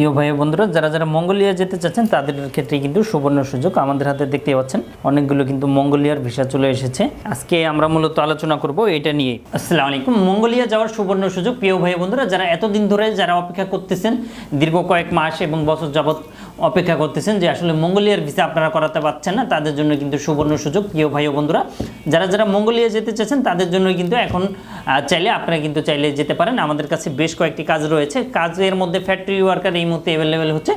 প্রিয় ভাই বন্ধুরা, যারা যারা মঙ্গোলিয়া যেতে চাচ্ছেন, তাদের ক্ষেত্রে কিন্তু সুবর্ণ সুযোগ আমাদের হাতে দেখতে পাচ্ছেন। অনেকগুলো কিন্তু মঙ্গোলিয়ার ভিসা চলে এসেছে। আজকে আমরা মূলত আলোচনা করব এটা নিয়ে। আসসালাম আলাইকুম। মঙ্গোলিয়া যাওয়ার সুবর্ণ সুযোগ, প্রিয় ভাই বন্ধুরা, যারা এতদিন ধরে যারা অপেক্ষা করতেছেন, দীর্ঘ কয়েক মাস এবং বছর যাবত অপেক্ষা করতেছেন যে আসলে মঙ্গোলিয়ার ভিসা আপনারা করাতে পারছেন না, তাদের জন্য কিন্তু সুবর্ণ সুযোগ, প্রিয় ভাই ও বন্ধুরা। যারা যারা মঙ্গোলিয়া যেতে চাচ্ছেন, তাদের জন্য কিন্তু এখন চাইলে আপনারা কিন্তু চাইলে যেতে পারেন। আমাদের কাছে বেশ কয়েকটি কাজ রয়েছে। কাজের মধ্যে ফ্যাক্টরি ওয়ার্কার এই মুহূর্তে অ্যাভেলেবেল হচ্ছে।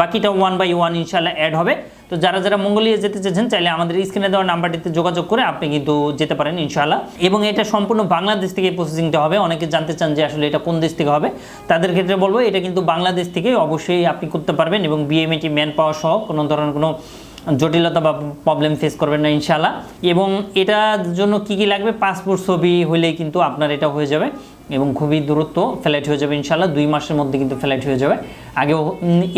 বাকিটা ওয়ান বাই ওয়ান ইনশাল্লাহ অ্যাড হবে। তো যারা যারা মঙ্গোলিয়া যেতে চাচ্ছেন চাইলে আমাদের স্ক্রিনে দেওয়া নাম্বারটিতে যোগাযোগ করে আপনি কিন্তু যেতে পারেন ইনশাল্লাহ এবং এটা সম্পূর্ণ বাংলাদেশ থেকে প্রসেসিংটা হবে। অনেকে জানতে চান যে আসলে এটা কোন দেশ থেকে হবে। তাদের ক্ষেত্রে বলব, এটা কিন্তু বাংলাদেশ থেকে অবশ্যই আপনি করতে পারবেন এবং বিএমএটি ম্যান পাওয়ার সহ কোনো ধরনের কোনো জটিলতা বা প্রবলেম ফেস করবেন না ইনশাল্লাহ এবং এটার জন্য কি কি লাগবে? পাসপোর্ট ছবি হলেই কিন্তু আপনার এটা হয়ে যাবে এবং খুবই দূরত্ব ফ্লাইট হয়ে যাবে ইনশাল্লাহ দুই মাসের মধ্যে কিন্তু ফ্লাইট হয়ে যাবে। আগেও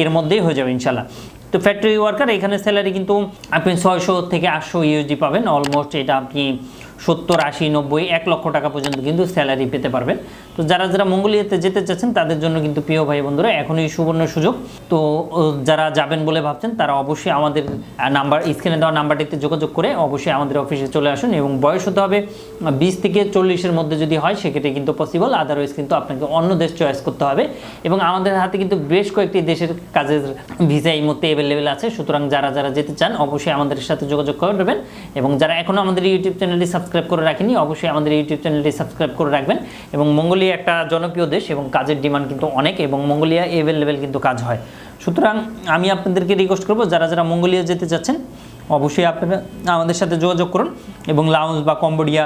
এর মধ্যেই হয়ে যাবে ইনশাল্লাহ তো ফ্যাক্টরি ওয়ার্কার এখানে স্যালারি কিন্তু আপনি ছয়শো থেকে আটশো ইউজি পাবেন। অলমোস্ট এটা আপনি সত্তর, আশি, নব্বই, এক লক্ষ টাকা পর্যন্ত কিন্তু স্যালারি পেতে পারবেন। তো যারা যারা মঙ্গোলিয়াতে যেতে চাচ্ছেন, তাদের জন্য কিন্তু প্রিয় ভাই বন্ধুরা, এখনই সুবর্ণ সুযোগ। তো যারা যাবেন বলে ভাবছেন, তারা অবশ্যই আমাদের নাম্বার স্ক্রিনে দেওয়া নাম্বারটিতে যোগাযোগ করে অবশ্যই আমাদের অফিসে চলে আসুন এবং বয়স হতে হবে বিশ থেকে চল্লিশের মধ্যে যদি হয়, সেক্ষেত্রে কিন্তু পসিবল আদারওয়াইজ কিন্তু আপনাকে অন্য দেশ চয়েস করতে হবে। এবং আমাদের হাতে কিন্তু বেশ কয়েকটি দেশের কাজের ভিসা এই মুহূর্তে অ্যাভেলেবেল আছে। সুতরাং যারা যারা যেতে চান, অবশ্যই আমাদের সাথে যোগাযোগ করবেন এবং যারা এখনও আমাদের ইউটিউব চ্যানেলটি সাবস্ক্রাইব করে রাখেনি অবশ্যই আমাদের ইউটিউব চ্যানেলটি সাবস্ক্রাইব করে রাখবেন। এবং মঙ্গোলিয়া একটা জনপ্রিয় দেশ এবং কাজের ডিমান্ড কিন্তু অনেক এবং মঙ্গোলিয়া অ্যাভেলেবেল কিন্তু কাজ হয়। সুতরাং আমি আপনাদেরকে রিকোয়েস্ট করব, যারা যারা মঙ্গোলিয়া যেতে চাচ্ছেন, অবশ্যই আপনারা আমাদের সাথে যোগাযোগ করুন এবং লাউন্স বা কম্বোডিয়া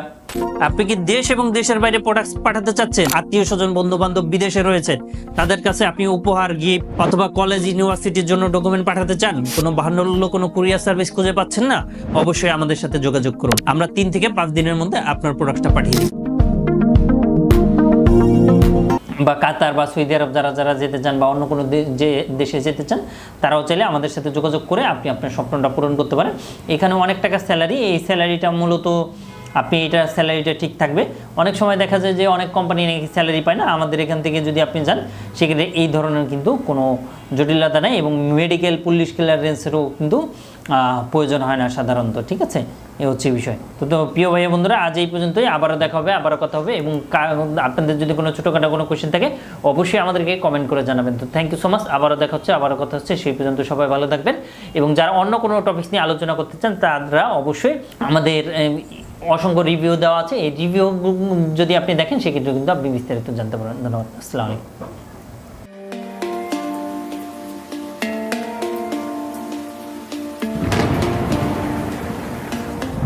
আপনি কি দেশ এবং দেশের বাইরে প্রোডাক্টস পাঠাতে চাচ্ছেন? আত্মীয় স্বজন বন্ধু বান্ধব বিদেশে রয়েছে তাদের কাছে আপনি উপহার গিফট অথবা কলেজ ইউনিভার্সিটির জন্য ডকুমেন্ট পাঠাতে চান? কোনো বাহান্ন কোনো কুরিয়ার সার্ভিস খুঁজে পাচ্ছেন না? অবশ্যই আমাদের সাথে যোগাযোগ করুন। আমরা তিন থেকে পাঁচ দিনের মধ্যে আপনার প্রোডাক্টটা পাঠিয়ে দিই। বা কাতার বা সৌদি আরব যারা যারা যেতে চান বা অন্য কোনো যে দেশে যেতে চান, তারাও চাইলে আমাদের সাথে যোগাযোগ করে আপনি আপনার স্বপ্নটা পূরণ করতে পারেন। এখানে অনেক টাকা স্যালারি। এই স্যালারিটা মূলত আপনি এটা স্যালারিটা ঠিক থাকবে। অনেক সময় দেখা যায় যে অনেক কোম্পানি নাকি স্যালারি পায় না। আমাদের এখান থেকে যদি আপনি যান, সেক্ষেত্রে এই ধরনের কিন্তু কোনো জটিলতা নেই এবং মেডিকেল পুলিশ ক্লিয়ারেন্সেরও কিন্তু প্রয়োজন হয় না সাধারণত, ঠিক আছে? এ হচ্ছে বিষয়। তো তো প্রিয় ভাই বন্ধুরা, আজ এই পর্যন্তই। আবারও দেখা হবে, আবারও কথা হবে এবং আপনাদের যদি কোনো ছোটোখাটো কোনো কোয়েশ্চেন থাকে, অবশ্যই আমাদেরকে কমেন্ট করে জানাবেন। তো থ্যাংক ইউ সো মাচ আবারও দেখা হচ্ছে, আবারও কথা হচ্ছে। সেই পর্যন্ত সবাই ভালো থাকবেন এবং যারা অন্য কোনো টপিকস নিয়ে আলোচনা করতে চান, তারা অবশ্যই আমাদের অসংখ্য রিভিউ দেওয়া আছে। এই রিভিউ যদি আপনি দেখেন সেক্ষেত্রে কিন্তু আপনি বিস্তারিত জানতে পারেন ধন্যবাদ। আসসালামু আলাইকুম।